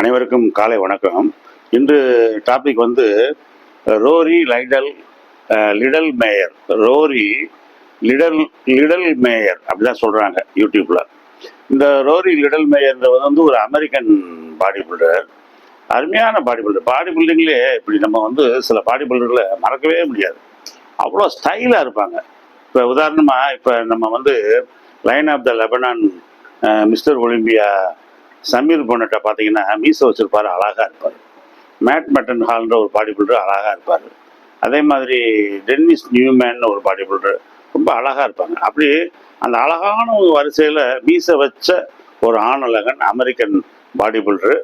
அனைவருக்கும் காலை வணக்கம். இன்று டாபிக் வந்து Rory Leidel Lidel Meyer. Rory Lidel Lidel Meyer அப்படிதான் சொல்கிறாங்க யூடியூப்பில் இந்த ரோரி லிடல் மேயர்ன்றது வந்து ஒரு அமெரிக்கன் பாடி பில்டர் அருமையான பாடி பில்டர் பாடி பில்டிங்லேயே இப்படி நம்ம வந்து சில பாடி பில்டர்களை மறக்கவே முடியாது. அவ்வளோ ஸ்டைலாக இருப்பாங்க. இப்போ உதாரணமாக இப்போ நம்ம வந்து lion of the Lebanon Mister Olympia Samir பொன்னட்ட பார்த்தீங்கன்னா மீசை வச்சுருப்பார் அழகாக இருப்பார். மேட் மெட்டன் ஹால்ன்ற ஒரு பாடி பில்டர் அழகாக இருப்பார். அதே மாதிரி டென்னிஸ் நியூமேன் ஒரு பாடி பில்டர் ரொம்ப அழகாக இருப்பாங்க. அப்படி அந்த அழகான ஒரு வரிசையில் மீசை வச்ச ஒரு ஆணழகன் அமெரிக்கன் பாடி பில்டர்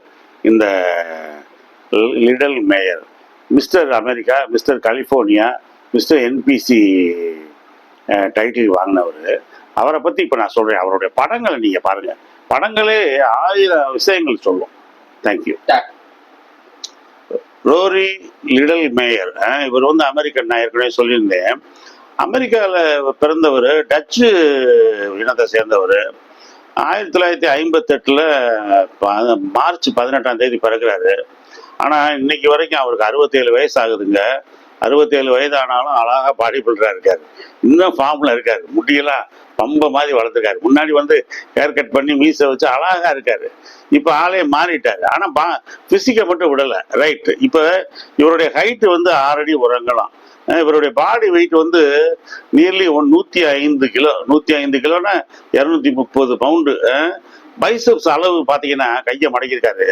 இந்த Lidel Meyer Mister America Mister California Mister NBC title வாங்கினவர். அவரை பற்றி இப்போ நான் சொல்கிறேன் அவருடைய படங்களை நீங்கள் பாருங்கள் படங்களே ஆயிரம் விஷயங்கள் சொல்லும். தேங்க்யூ ரோரி லிடல் மேயர் இவர் வந்து அமெரிக்கன் நான் ஏற்கனவே சொல்லியிருந்தேன். அமெரிக்காவில் பிறந்தவர் டச்சு இனத்தை சேர்ந்தவர். ஆயிரத்தி தொள்ளாயிரத்தி ஐம்பத்தெட்டில் மார்ச் பதினெட்டாம் தேதி பிறகுறாரு ஆனால் இன்னைக்கு வரைக்கும் அவருக்கு அறுபத்தேழு வயசு ஆகுதுங்க. அறுபத்தேழு வயது ஆனாலும் அழகாக பாடி பில்டராக இருக்காரு. இன்னும் ஃபார்மில் இருக்காரு. முடியெல்லாம் பம்ப மாதிரி வளர்த்துருக்காரு. முன்னாடி வந்து ஹேர் கட் பண்ணி மீசை வச்சு அழகாக இருக்காரு. இப்போ ஆளே மாறிட்டாரு. ஆனால் பா ஃபிசிக்கை மட்டும் விடலை. ரைட்டு இப்போ இவருடைய ஹைட்டு வந்து ஆறடி உரங்கலாம் இவருடைய பாடி வெயிட் வந்து நியர்லி ஒன் நூற்றி ஐந்து கிலோ நூற்றி ஐந்து கிலோன்னா இரநூத்தி முப்பது பவுண்டு பைசப்ஸ் அளவு பார்த்தீங்கன்னா கையை மடக்கியிருக்காரு.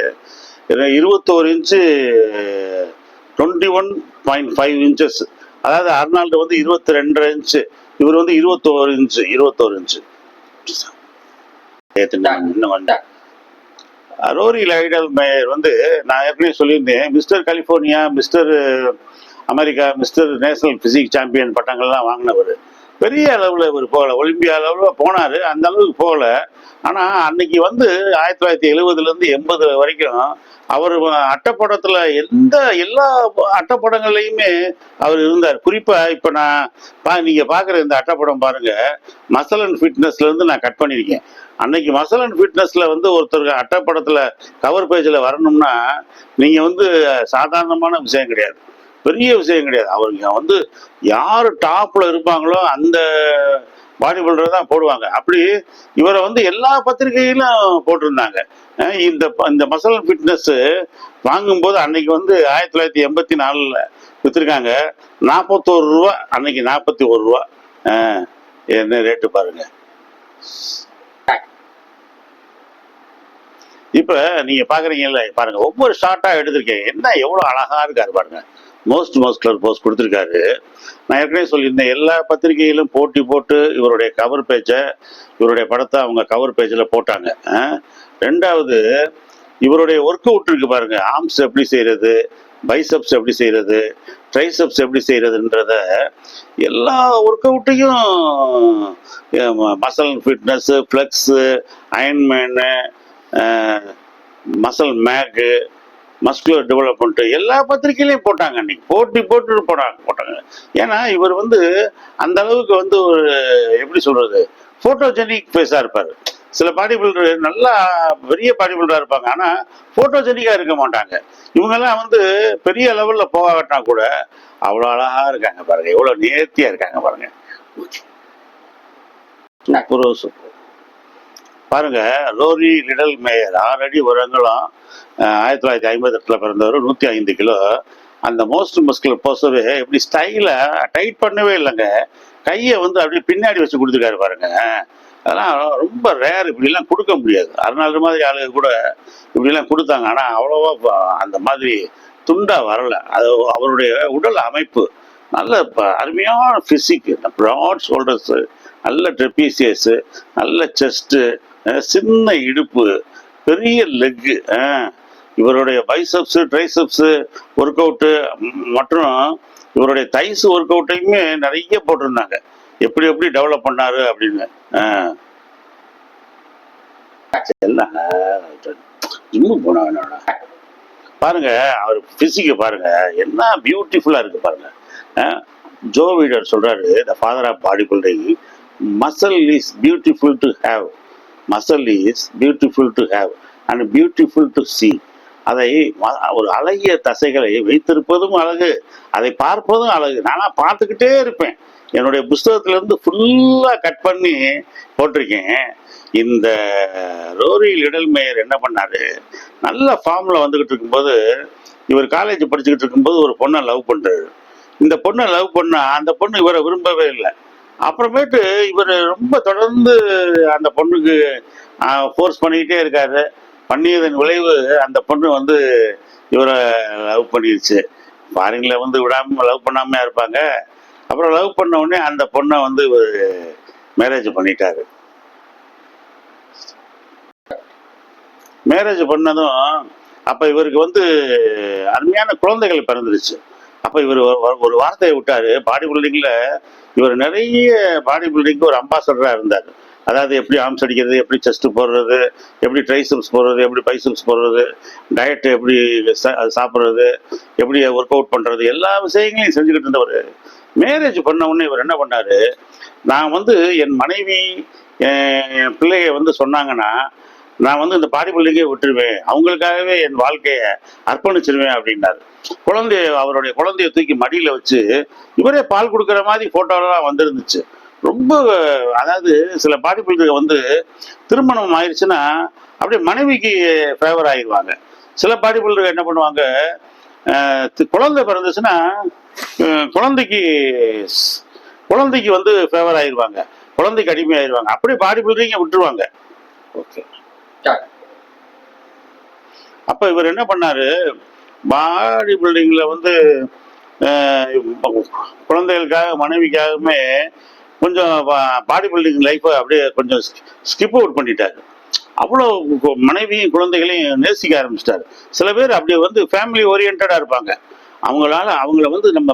இருபத்தோரு inch twenty one point five inches அதாவது அர்னால்டு வந்து இருபத்தி ரெண்டரை இன்ச்சு இவர் வந்து இருபத்தோரு இன்ச்சு இருபத்தோரு இன்ச்சு இன்னும் வந்தா ரோரி லைடல் மேயர் வந்து நான் ஏற்கனவே சொல்லியிருந்தேன் Mister California Mister America Mister National physique champion பட்டங்கள்லாம் வாங்கினவர். பெரிய அளவில் இவர் போகல. ஒலிம்பியா அளவில் போனார். அந்த அளவுக்கு போகல. ஆனால் அன்னைக்கு வந்து ஆயிரத்தி தொள்ளாயிரத்தி எழுபதுலேருந்து எண்பது வரைக்கும் அவர் அட்டப்படத்தில் எந்த எல்லா அட்டப்படங்கள்லையுமே அவர் இருந்தார். குறிப்பாக இப்போ நான் பா நீங்கள் பார்க்குற இந்த அட்டப்படம் பாருங்கள் மசல் அண்ட் ஃபிட்னஸ்லேருந்து நான் கட் பண்ணியிருக்கேன் அன்னைக்கு மசல் அண்ட் ஃபிட்னஸில் வந்து ஒருத்தருக்கு அட்டப்படத்தில் கவர் பேஜில் வரணும்னா நீங்கள் வந்து சாதாரணமான விஷயம் கிடையாது. பெரிய விஷயம் கிடையாது. அவருக்கு வந்து யார் டாப்பில் இருப்பாங்களோ அந்த பாடி பில்டர் தான் போடுவாங்க. அப்படி இவரை வந்து எல்லா பத்திரிகையிலும் போட்டிருந்தாங்க. இந்த இந்த மசல் ஃபிட்னஸ்ஸு வாங்கும்போது அன்னைக்கு வந்து ஆயிரத்தி தொள்ளாயிரத்தி எண்பத்தி நாலில் விற்றுருக்காங்க நாற்பத்தோரு ரூபா அன்னைக்கு நாற்பத்தி ஒரு ரூபா. என்ன ரேட்டு பாருங்க. இப்போ நீங்க பாக்குறீங்கல்ல பாருங்க ஒவ்வொரு ஷார்ட்டா எடுத்திருக்கேன். என்ன எவ்வளோ அழகா இருக்காரு பாருங்க. மோஸ்ட் மோஸ்ட்லர் போஸ்ட் கொடுத்துருக்காரு. நான் ஏற்கனவே சொல்லியிருந்தேன் எல்லா பத்திரிகையிலும் போட்டி போட்டு இவருடைய கவர் பேஜை இவருடைய படத்தை அவங்க கவர் பேஜில் போட்டாங்க. ரெண்டாவது இவருடைய ஒர்க் அவுட் இருக்கு பாருங்க. ஆர்ம்ஸ் எப்படி செய்கிறது பைசப்ஸ் எப்படி செய்கிறது ட்ரைசப்ஸ் எப்படி செய்கிறதுன்றத எல்லா work அவுட்டையும் muscle fitness flex Ironman muscle mag muscular development எல்லா பத்திரிகையிலையும் போட்டாங்க அன்னைக்கு. போட்டி போட்டு போட்டாங்க போட்டாங்க. ஏன்னா இவர் வந்து அந்த அளவுக்கு வந்து ஒரு எப்படி சொல்றது போட்டோஜெனிக் ஃபேஸாக இருப்பார். சில பாடி பில்டர் நல்லா பெரிய பாடி பில்டராக இருப்பாங்க. ஆனால் போட்டோஜெனிக்காக இருக்க மாட்டாங்க. இவங்கெல்லாம் வந்து பெரிய லெவலில் போகாட்டா கூட அவ்வளோ அழகாக இருக்காங்க பாருங்க. எவ்வளோ நேர்த்தியாக இருக்காங்க பாருங்க. சூப்பரோ சூப்பர் பாருங்க லோரி லிடல் மேயர் ஆறடி உரங்களும் ஆயிரத்தி தொள்ளாயிரத்தி ஐம்பத்தெட்டில் பிறந்தவர் நூற்றி ஐந்து கிலோ. அந்த மோஸ்ட் மஸ்குலர் போசவே இப்படி ஸ்டைலாக டைட் பண்ணவே இல்லைங்க. கையை வந்து அப்படியே பின்னாடி வச்சு கொடுத்துருக்காரு பாருங்க. அதெல்லாம் ரொம்ப ரேர் இப்படிலாம் கொடுக்க முடியாது. அறுநாள் மாதிரி ஆளுங்க கூட இப்படிலாம் கொடுத்தாங்க. ஆனால் அவ்வளோவா அந்த மாதிரி துண்டாக வரல. அது அவருடைய உடல் அமைப்பு. நல்ல ப- அருமையான ஃபிசிக் ப்ராட் ஷோல்டர்ஸு நல்ல ட்ரெப்பீசியஸு நல்ல செஸ்ட்டு சின்ன இடுப்பு பெரிய லெக்கு இவருடைய பைசப்ஸு ட்ரைசப்ஸு ஒர்க் அவுட்டு மற்றும் இவருடைய தைஸ் ஒர்க் அவுட்டையுமே நிறைய போட்டிருந்தாங்க. எப்படி எப்படி டெவலப் பண்ணாரு அப்படின்னு ஆ. எல்லாம் ஜிம்மு பாருங்க அவர் பிசிக்க பாருங்க என்ன பியூட்டிஃபுல்லா இருக்கு பாருங்க. ஜோ வீடர் சொல்றாரு the father of body building muscle is beautiful to have muscle is beautiful to have and beautiful to see அதை ம- ஒரு அழகிய தசைகளை வைத்திருப்பதும் அழகு. அதை பார்ப்பதும் அழகு. நானாக பார்த்துக்கிட்டே இருப்பேன். என்னுடைய புஸ்தகத்திலேருந்து ஃபுல்லாக கட் பண்ணி போட்டிருக்கேன். இந்த ரோரி லிடல் மேயர் என்ன பண்ணார்? நல்ல ஃபார்மில் வந்துக்கிட்டு இருக்கும்போது இவர் காலேஜ் படிச்சுக்கிட்டு இருக்கும்போது ஒரு பொண்ணை லவ் பண்ணுறாரு இந்த பொண்ணை லவ் பண்ணால் அந்த பொண்ணு இவரை விரும்பவே இல்லை. அப்புறமேட்டு இவர் ரொம்ப தொடர்ந்து அந்த பொண்ணுக்கு ஃபோர்ஸ் பண்ணிக்கிட்டே இருக்காரு. பண்ணியதன் விளைவு அந்த பொண்ணு வந்து இவரை லவ் பண்ணிடுச்சு ஃபாரின்ல வந்து விடாமல் லவ் பண்ணாம இருப்பாங்க. அப்புறம் லவ் பண்ண உடனே அந்த பொண்ணை வந்து இவர் மேரேஜ் பண்ணிட்டாரு. மேரேஜ் பண்ணதும் அப்போ இவருக்கு வந்து அருமையான குழந்தைகள் பிறந்துருச்சு. அப்ப இவர் ஒரு- வார்த்தையை விட்டாரு பாடி பில்டிங்ல இவர் நிறைய பாடி பில்டிங்க்கு ஒரு அம்பாசடரா இருந்தார். அதாவது எப்படி ஆம்ஸ் அடிக்கிறது எப்படி செஸ்ட் போடுறது எப்படி ட்ரைசம்ஸ் போடுறது எப்படி பைசம்ஸ் போடுறது டயட்டு எப்படி சா- எப்படி ஒர்க் அவுட் பண்ணுறது எல்லா விஷயங்களையும் செஞ்சுக்கிட்டு இருந்தவர். மேரேஜ் பண்ண உடனே இவர் என்ன பண்ணார் நான் வந்து என் மனைவி என் என் பிள்ளைய வந்து சொன்னாங்கன்னா நான் வந்து இந்த பாடி பில்டிங்கே விட்டுருவேன். அவங்களுக்காகவே என் வாழ்க்கையை அர்ப்பணிச்சிருவேன் அப்படின்னாரு. குழந்தைய அவருடைய குழந்தைய தூக்கி மடியில் வச்சு இவரே பால் கொடுக்குற மாதிரி ஃபோட்டோலாம் வந்துருந்துச்சு. ரொம்ப அதாவது சில பாடி பில்டர் வந்து திருமணம் ஆயிடுச்சுன்னா அப்படியே மனைவிக்கு ஃபேவர் ஆயிடுவாங்க சில பாடி பில்டர் என்ன பண்ணுவாங்க குழந்தை பிறந்துச்சுன்னா குழந்தைக்கு குழந்தைக்கு வந்து ஃபேவர் ஆயிடுவாங்க குழந்தைக்கு அடிமையாயிருவாங்க. அப்படியே பாடி பில்டரிங்க விட்டுருவாங்க. ஓகே. அப்ப இவர் என்ன பண்ணாரு? பாடி பில்டிங்ல வந்து குழந்தைகளுக்காக மனைவிக்காகவுமே கொஞ்சம் பாடி பில்டிங் லைஃப்பை அப்படியே கொஞ்சம் ஸ்கிப் அவுட் பண்ணிட்டாரு. அவ்வளோ மனைவியும் குழந்தைகளையும் நேசிக்க ஆரம்பிச்சிட்டாரு. சில பேர் அப்படி வந்து ஃபேமிலி ஓரியன்டா இருப்பாங்க. அவங்களால அவங்கள வந்து நம்ம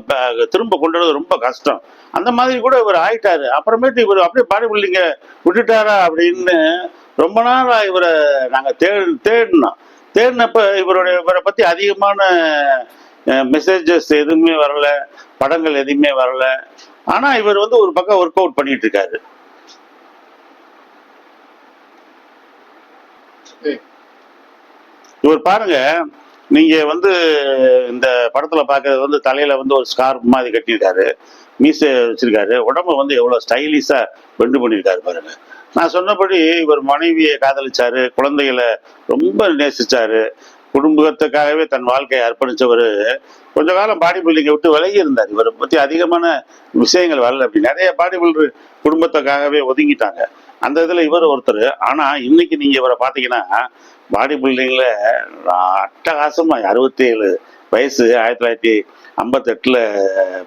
திரும்ப கொண்டு வரது ரொம்ப கஷ்டம். அந்த மாதிரி கூட இவர் ஆயிட்டாரு. அப்புறமேட்டு இவர் அப்படியே பாடி பில்டிங்க விட்டுட்டாரா அப்படின்னு ரொம்ப நாளா இவரை நாங்க தேடு தேடினோம். தேடினப்ப இவருடைய இவரை பத்தி அதிகமான மெசேஜஸ் எதுவுமே வரல. படங்கள் எதுவுமே வரல. ஆனா இவர் வந்து ஒரு பக்கம் ஒர்க் அவுட் பண்ணிட்டு இருக்காரு. இவர் பாருங்க நீங்க வந்து இந்த படத்துல பாக்குறது வந்து தலையில வந்து ஒரு ஸ்கார்ப் மாதிரி கட்டியிருக்காரு. மீசை வச்சிருக்காரு. உடம்ப வந்து எவ்வளவு ஸ்டைலிஷா பெண்டு பண்ணியிருக்காரு பாருங்க. நான் சொன்னபடி இவர் மனைவியை காதலிச்சாரு குழந்தைகளை ரொம்ப நேசிச்சாரு குடும்பத்துக்காகவே தன் வாழ்க்கையை அர்ப்பணிச்சவர். கொஞ்ச காலம் பாடி பில்டிங்கை விட்டு விலகி இருந்தார். இவரை பற்றி அதிகமான விஷயங்கள் வரல அப்படி. நிறைய பாடி பில்டர் குடும்பத்துக்காகவே ஒதுங்கிட்டாங்க. அந்த இதில் இவர் ஒருத்தர். ஆனால் இன்னைக்கு நீங்கள் இவரை பார்த்தீங்கன்னா பாடி பில்டிங்கில் அட்டகாசமாக அறுபத்தி ஏழு வயசு ஆயிரத்தி தொள்ளாயிரத்தி ஐம்பத்தெட்டில்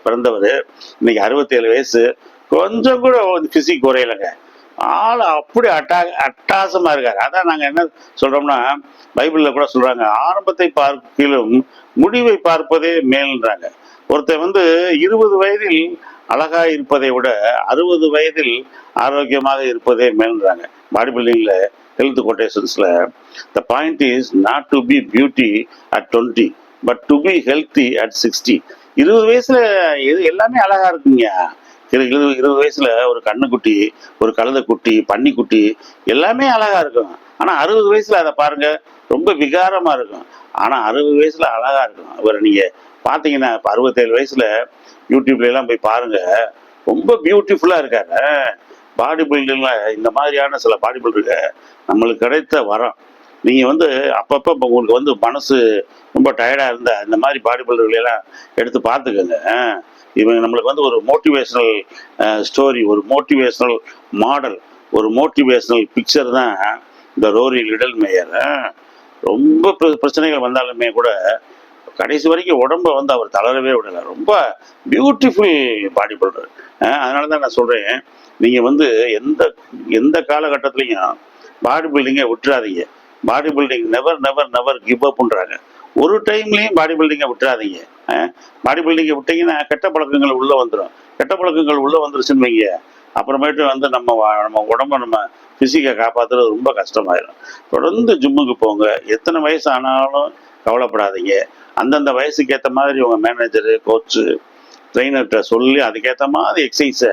பிறந்தவர். இன்னைக்கு அறுபத்தேழு வயசு. கொஞ்சம் கூட ஃபிசிக் குறையலைங்க. ஆள் அப்படி அட்டா அட்டாசமா இருக்கார். அதான் நாங்க என்ன சொல்றோம்னா பைபிள்ல கூட சொல்றாங்க ஆரம்பத்தை பார்க்கிலும் முடிவை பார்ப்பதே மேல்ன்றாங்க. ஒருத்தன் வந்து இருபது வயதில் அழகா இருப்பதை விட அறுபது வயதில் ஆரோக்கியமாக இருப்பதே மேல்ன்றாங்க. பாடி பில்டிங்கில் health கொட்டேஷன்ஸ்ல the point is not to be beauty at twenty but to be healthy at sixty இருபது வயசுல எது எல்லாமே அழகா இருக்குங்க இருபது இருபது வயசுல ஒரு கண்ணுக்குட்டி ஒரு கழுதைக்குட்டி பன்னிக்குட்டி எல்லாமே அழகா இருக்கும். ஆனா அறுபது வயசுல அதை பாருங்க ரொம்ப விகாரமா இருக்கும். ஆனா அறுபது வயசுல அழகா இருக்கும். இவரை நீங்க பாத்தீங்கன்னா இப்போ அறுபத்தேழு வயசுல யூடியூப்ல எல்லாம் போய் பாருங்க ரொம்ப பியூட்டிஃபுல்லா இருக்காரு பாடி பில்டிங்ல இந்த மாதிரியான சில பாடி பில்டருக்கு நம்மளுக்கு கிடைத்த வரம். நீங்க வந்து அப்பப்போ உங்களுக்கு வந்து மனசு ரொம்ப டயர்டா இருந்தா இந்த மாதிரி பாடி பில்டர்களை எல்லாம் எடுத்து பார்த்துக்கோங்க. இவங்க நம்மளுக்கு வந்து ஒரு மோட்டிவேஷனல் ஸ்டோரி ஒரு மோட்டிவேஷனல் மாடல் ஒரு மோட்டிவேஷனல் பிக்சர் தான் இந்த ரோரி லிடல் மேயர் ரொம்ப பிர- பிரச்சனைகள் வந்தாலுமே கூட கடைசி வரைக்கும் உடம்ப வந்து அவர் தளரவே விடலை. ரொம்ப பியூட்டிஃபுல் பாடி பில்டர் அதனால தான் நான் சொல்கிறேன் நீங்கள் வந்து எந்த எந்த காலகட்டத்துலையும் பாடி பில்டிங்கை விட்டுறாதீங்க. Body building never never never give அப்ன்றாங்க ஒரு டைம்லேயும் பாடி பில்டிங்கை விட்டுறாதீங்க. பாடி பில்டிங்கை விட்டீங்கன்னா கெட்ட பழக்கங்கள் உள்ளே வந்துடும் கெட்ட பழக்கங்கள் உள்ளே வந்துருச்சுன்னு வைங்க. அப்புறமேட்டு வந்து நம்ம நம்ம உடம்ப நம்ம ஃபிசிக்கை காப்பாற்றுறது ரொம்ப கஷ்டமாயிடும் தொடர்ந்து ஜிம்முக்கு போங்க. எத்தனை வயசு ஆனாலும் கவலைப்படாதீங்க. அந்தந்த வயசுக்கு ஏற்ற மாதிரி உங்கள் மேனேஜரு கோச்சு ட்ரெயினர்கிட்ட சொல்லி அதுக்கேற்ற மாதிரி எக்ஸசைஸை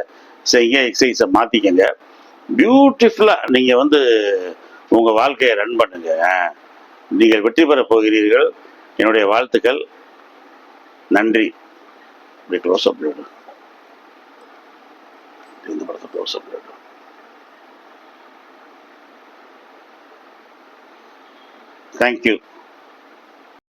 செய்யுங்க எக்ஸசைஸை மாற்றிக்கங்க பியூட்டிஃபுல்லாக நீங்கள் வந்து உங்கள் வாழ்க்கையை ரன் பண்ணுங்க. நீங்கள் வெற்றி பெற போகிறீர்கள். என்னுடைய வாழ்த்துக்கள். நன்றி. இப்படி க்ளோஸ் அப் இந்த படத்தை க்ளோஸ் அப் தேங்க்யூ